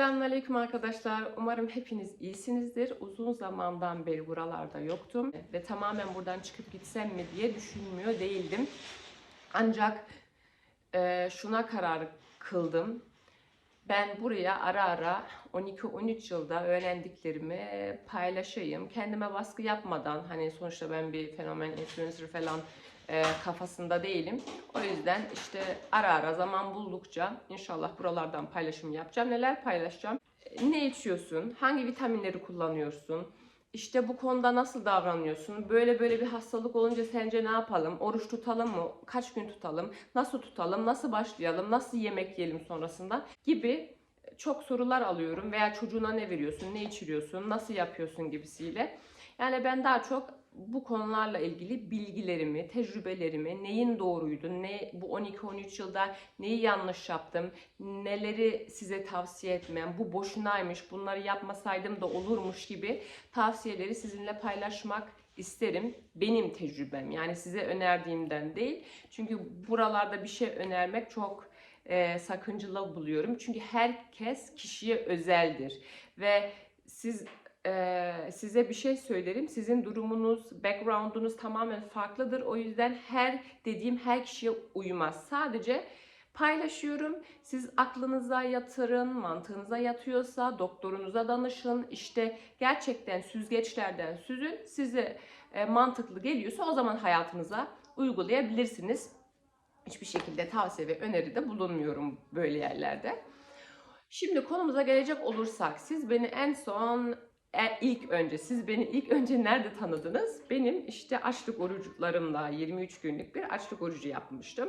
Selamünaleyküm arkadaşlar. Umarım hepiniz iyisinizdir. Uzun zamandan beri buralarda yoktum ve tamamen buradan çıkıp gitsem mi diye düşünmüyor değildim. Ancak e, şuna karar kıldım. Ben buraya ara ara 12-13 yılda öğrendiklerimi paylaşayım. Kendime baskı yapmadan hani sonuçta ben bir fenomen influencer falan e, kafasında değilim. O yüzden işte ara ara zaman buldukça inşallah buralardan paylaşım yapacağım. Neler paylaşacağım? E, Ne içiyorsun? Hangi vitaminleri kullanıyorsun? İşte bu konuda nasıl davranıyorsun? Böyle böyle bir hastalık olunca sence ne yapalım? Oruç tutalım mı? Kaç gün tutalım? Nasıl tutalım? Nasıl başlayalım? Nasıl yemek yiyelim sonrasında? Gibi çok sorular alıyorum veya çocuğuna ne veriyorsun, ne içiriyorsun, nasıl yapıyorsun gibisiyle. Yani ben daha çok bu konularla ilgili bilgilerimi, tecrübelerimi, neyin doğruydu, ne bu 12-13 yılda neyi yanlış yaptım, neleri size tavsiye etmem, bu boşunaymış, bunları yapmasaydım da olurmuş gibi tavsiyeleri sizinle paylaşmak isterim. Benim tecrübem yani size önerdiğimden değil. Çünkü buralarda bir şey önermek çok e, sakıncalı buluyorum. Çünkü herkes kişiye özeldir ve siz e, size bir şey söylerim. Sizin durumunuz, background'unuz tamamen farklıdır. O yüzden her dediğim her kişiye uymaz. Sadece paylaşıyorum. Siz aklınıza yatırın, mantığınıza yatıyorsa doktorunuza danışın. İşte gerçekten süzgeçlerden süzün. Size e, mantıklı geliyorsa o zaman hayatınıza uygulayabilirsiniz. Hiçbir şekilde tavsiye ve öneride bulunmuyorum böyle yerlerde. Şimdi konumuza gelecek olursak siz beni en son e, ilk önce siz beni ilk önce nerede tanıdınız? Benim işte açlık oruçlarımda 23 günlük bir açlık orucu yapmıştım.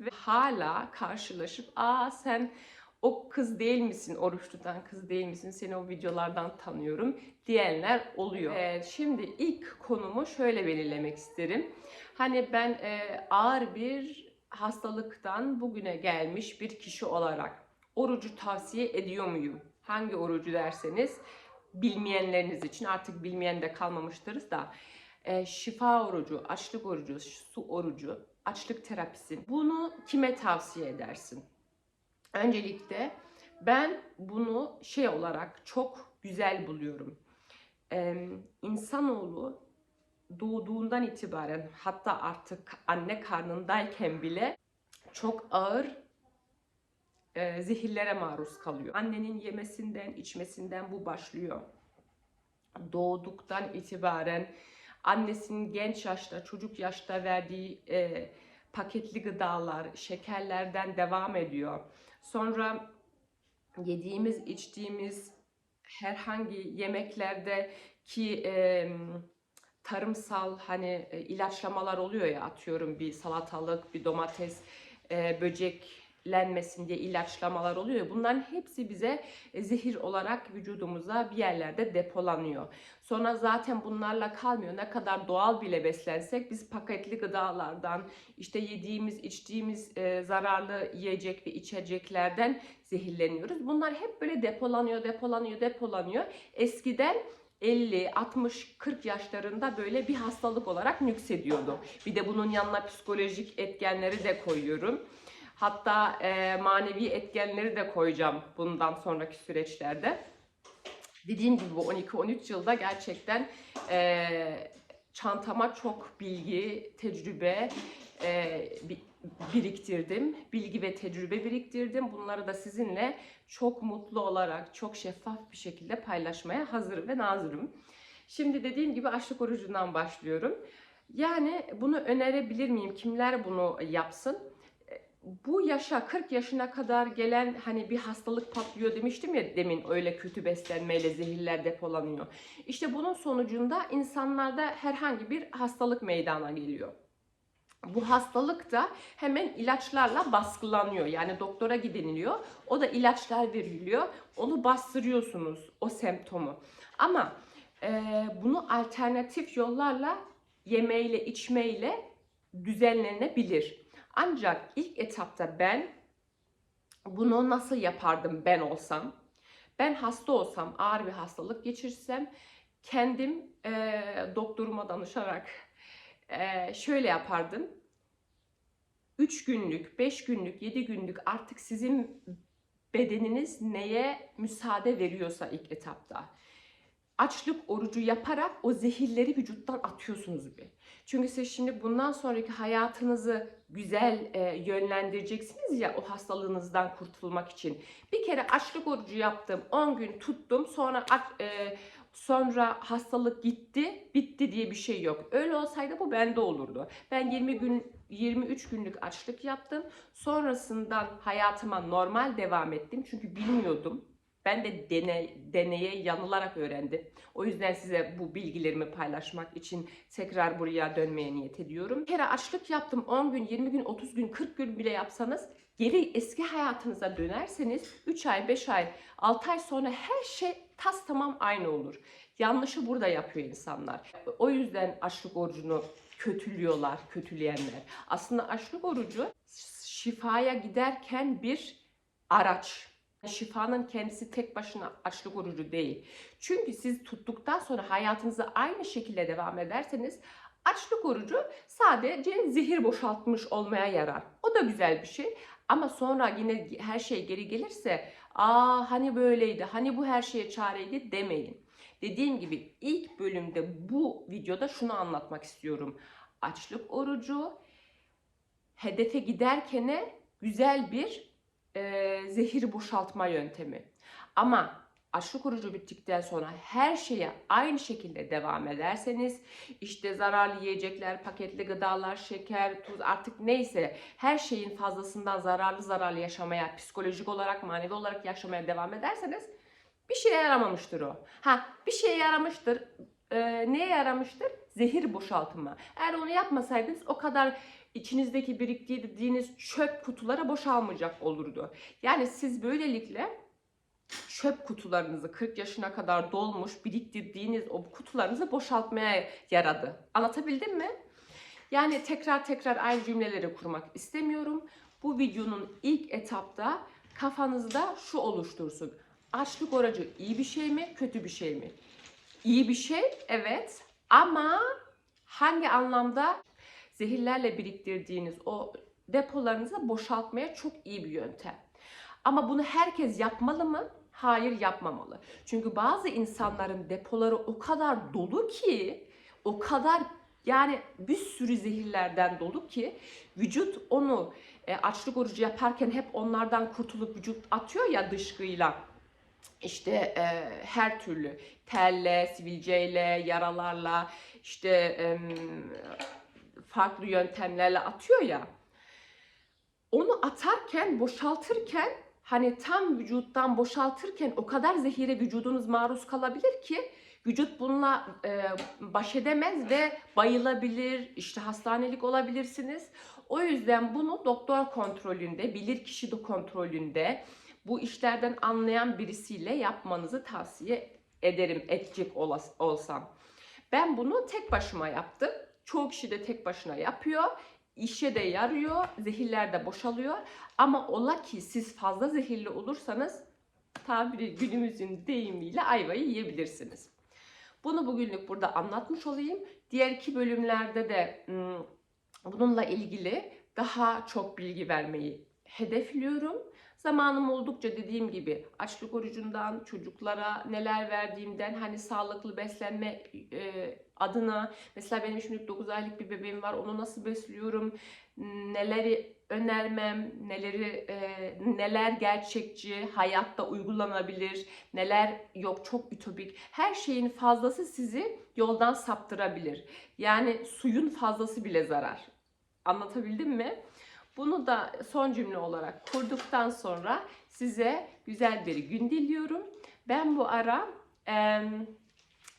Ve hala karşılaşıp aa sen o kız değil misin, oruç tutan kız değil misin, seni o videolardan tanıyorum diyenler oluyor. Ee, şimdi ilk konumu şöyle belirlemek isterim. Hani ben e, ağır bir hastalıktan bugüne gelmiş bir kişi olarak orucu tavsiye ediyor muyum? Hangi orucu derseniz bilmeyenleriniz için artık bilmeyen de kalmamıştırız da e, şifa orucu, açlık orucu, su orucu, açlık terapisi bunu kime tavsiye edersin? Öncelikle ben bunu şey olarak çok güzel buluyorum. Ee, insanoğlu doğduğundan itibaren hatta artık anne karnındayken bile çok ağır e, zehirlere maruz kalıyor. Annenin yemesinden, içmesinden bu başlıyor. Doğduktan itibaren annesinin genç yaşta, çocuk yaşta verdiği e, paketli gıdalar, şekerlerden devam ediyor. Sonra yediğimiz, içtiğimiz herhangi yemeklerde ki e, tarımsal hani e, ilaçlamalar oluyor ya atıyorum bir salatalık, bir domates, e, böceklenmesin diye ilaçlamalar oluyor bunların hepsi bize e, zehir olarak vücudumuza bir yerlerde depolanıyor. Sonra zaten bunlarla kalmıyor. Ne kadar doğal bile beslensek biz paketli gıdalardan, işte yediğimiz, içtiğimiz e, zararlı yiyecek ve içeceklerden zehirleniyoruz. Bunlar hep böyle depolanıyor, depolanıyor, depolanıyor. Eskiden 50, 60, 40 yaşlarında böyle bir hastalık olarak nüksediyordu. Bir de bunun yanına psikolojik etkenleri de koyuyorum. Hatta e, manevi etkenleri de koyacağım bundan sonraki süreçlerde. Dediğim gibi bu 12-13 yılda gerçekten e, çantama çok bilgi, tecrübe e, bi- biriktirdim. Bilgi ve tecrübe biriktirdim. Bunları da sizinle çok mutlu olarak, çok şeffaf bir şekilde paylaşmaya hazır ve nazırım. Şimdi dediğim gibi açlık orucundan başlıyorum. Yani bunu önerebilir miyim? Kimler bunu yapsın? Bu yaşa 40 yaşına kadar gelen hani bir hastalık patlıyor demiştim ya demin öyle kötü beslenmeyle zehirler depolanıyor. İşte bunun sonucunda insanlarda herhangi bir hastalık meydana geliyor. Bu hastalık da hemen ilaçlarla baskılanıyor. Yani doktora gidiniliyor. O da ilaçlar veriliyor. Onu bastırıyorsunuz o semptomu. Ama e, bunu alternatif yollarla yemeyle içmeyle düzenlenebilir. Ancak ilk etapta ben bunu nasıl yapardım ben olsam? Ben hasta olsam, ağır bir hastalık geçirsem kendim e, doktoruma danışarak e, şöyle yapardım. 3 günlük, 5 günlük, 7 günlük artık sizin bedeniniz neye müsaade veriyorsa ilk etapta. Açlık orucu yaparak o zehirleri vücuttan atıyorsunuz bir. Çünkü siz şimdi bundan sonraki hayatınızı güzel e, yönlendireceksiniz ya o hastalığınızdan kurtulmak için. Bir kere açlık orucu yaptım, 10 gün tuttum, sonra e, sonra hastalık gitti, bitti diye bir şey yok. Öyle olsaydı bu bende olurdu. Ben 20 gün 23 günlük açlık yaptım. Sonrasından hayatıma normal devam ettim. Çünkü bilmiyordum. Ben de deney, deneye yanılarak öğrendim. O yüzden size bu bilgilerimi paylaşmak için tekrar buraya dönmeye niyet ediyorum. Bir kere açlık yaptım 10 gün, 20 gün, 30 gün, 40 gün bile yapsanız geri eski hayatınıza dönerseniz 3 ay, 5 ay, 6 ay sonra her şey tas tamam aynı olur. Yanlışı burada yapıyor insanlar. O yüzden açlık orucunu kötülüyorlar, kötüleyenler. Aslında açlık orucu şifaya giderken bir araç. Şifanın kendisi tek başına açlık orucu değil. Çünkü siz tuttuktan sonra hayatınıza aynı şekilde devam ederseniz açlık orucu sadece zehir boşaltmış olmaya yarar. O da güzel bir şey. Ama sonra yine her şey geri gelirse aa hani böyleydi, hani bu her şeye çareydi demeyin. Dediğim gibi ilk bölümde bu videoda şunu anlatmak istiyorum. Açlık orucu hedefe giderkene güzel bir e, zehir boşaltma yöntemi. Ama açlık orucu bittikten sonra her şeye aynı şekilde devam ederseniz işte zararlı yiyecekler, paketli gıdalar, şeker, tuz artık neyse her şeyin fazlasından zararlı zararlı yaşamaya, psikolojik olarak, manevi olarak yaşamaya devam ederseniz bir şeye yaramamıştır o. Ha bir şeye yaramıştır. Ee, neye yaramıştır? Zehir boşaltımı. Eğer onu yapmasaydınız o kadar içinizdeki biriktirdiğiniz çöp kutulara boşalmayacak olurdu. Yani siz böylelikle çöp kutularınızı 40 yaşına kadar dolmuş biriktirdiğiniz o kutularınızı boşaltmaya yaradı. Anlatabildim mi? Yani tekrar tekrar aynı cümleleri kurmak istemiyorum. Bu videonun ilk etapta kafanızda şu oluştursun. Açlık orucu iyi bir şey mi, kötü bir şey mi? İyi bir şey, evet. Ama hangi anlamda zehirlerle biriktirdiğiniz o depolarınızı boşaltmaya çok iyi bir yöntem. Ama bunu herkes yapmalı mı? Hayır yapmamalı. Çünkü bazı insanların depoları o kadar dolu ki, o kadar yani bir sürü zehirlerden dolu ki vücut onu e, açlık orucu yaparken hep onlardan kurtulup vücut atıyor ya dışkıyla. İşte e, her türlü telle, sivilceyle, yaralarla, işte e, farklı yöntemlerle atıyor ya. Onu atarken, boşaltırken hani tam vücuttan boşaltırken o kadar zehire vücudunuz maruz kalabilir ki vücut bununla e, baş edemez ve bayılabilir, işte hastanelik olabilirsiniz. O yüzden bunu doktor kontrolünde, bilir kişi de kontrolünde bu işlerden anlayan birisiyle yapmanızı tavsiye ederim edecek olsam. Ben bunu tek başıma yaptım. Çoğu kişi de tek başına yapıyor. İşe de yarıyor, zehirler de boşalıyor. Ama ola ki siz fazla zehirli olursanız tabiri günümüzün deyimiyle ayvayı yiyebilirsiniz. Bunu bugünlük burada anlatmış olayım. Diğer iki bölümlerde de bununla ilgili daha çok bilgi vermeyi hedefliyorum. Zamanım oldukça dediğim gibi açlık orucundan çocuklara neler verdiğimden hani sağlıklı beslenme e, adına. Mesela benim şimdi 9 aylık bir bebeğim var onu nasıl besliyorum neleri önermem neleri e, neler gerçekçi hayatta uygulanabilir neler yok çok ütopik. Her şeyin fazlası sizi yoldan saptırabilir. Yani suyun fazlası bile zarar. Anlatabildim mi? Bunu da son cümle olarak kurduktan sonra size güzel bir gün diliyorum. Ben bu ara em,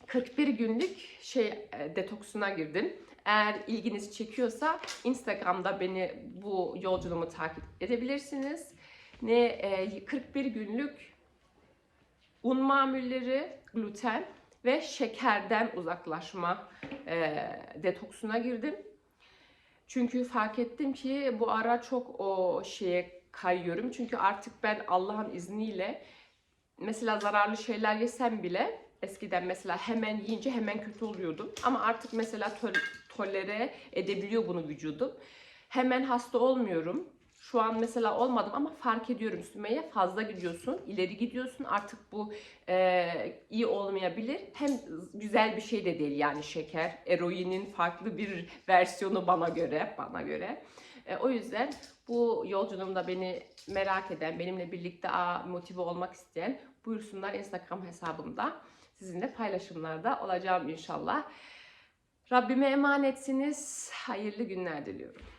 41 günlük şey e, detoksuna girdim. Eğer ilginiz çekiyorsa Instagram'da beni bu yolculuğumu takip edebilirsiniz. Ne e, 41 günlük un mamulleri, gluten ve şekerden uzaklaşma e, detoksuna girdim. Çünkü fark ettim ki bu ara çok o şeye kayıyorum. Çünkü artık ben Allah'ın izniyle mesela zararlı şeyler yesem bile eskiden mesela hemen yiyince hemen kötü oluyordum. Ama artık mesela tol- tolere edebiliyor bunu vücudum. Hemen hasta olmuyorum. Şu an mesela olmadım ama fark ediyorum Sümeyye fazla gidiyorsun, ileri gidiyorsun. Artık bu e, iyi olmayabilir. Hem güzel bir şey de değil yani şeker. Eroinin farklı bir versiyonu bana göre, bana göre. E, o yüzden bu yolculuğumda beni merak eden, benimle birlikte motive olmak isteyen buyursunlar Instagram hesabımda. Sizinle paylaşımlarda olacağım inşallah. Rabbime emanetsiniz. Hayırlı günler diliyorum.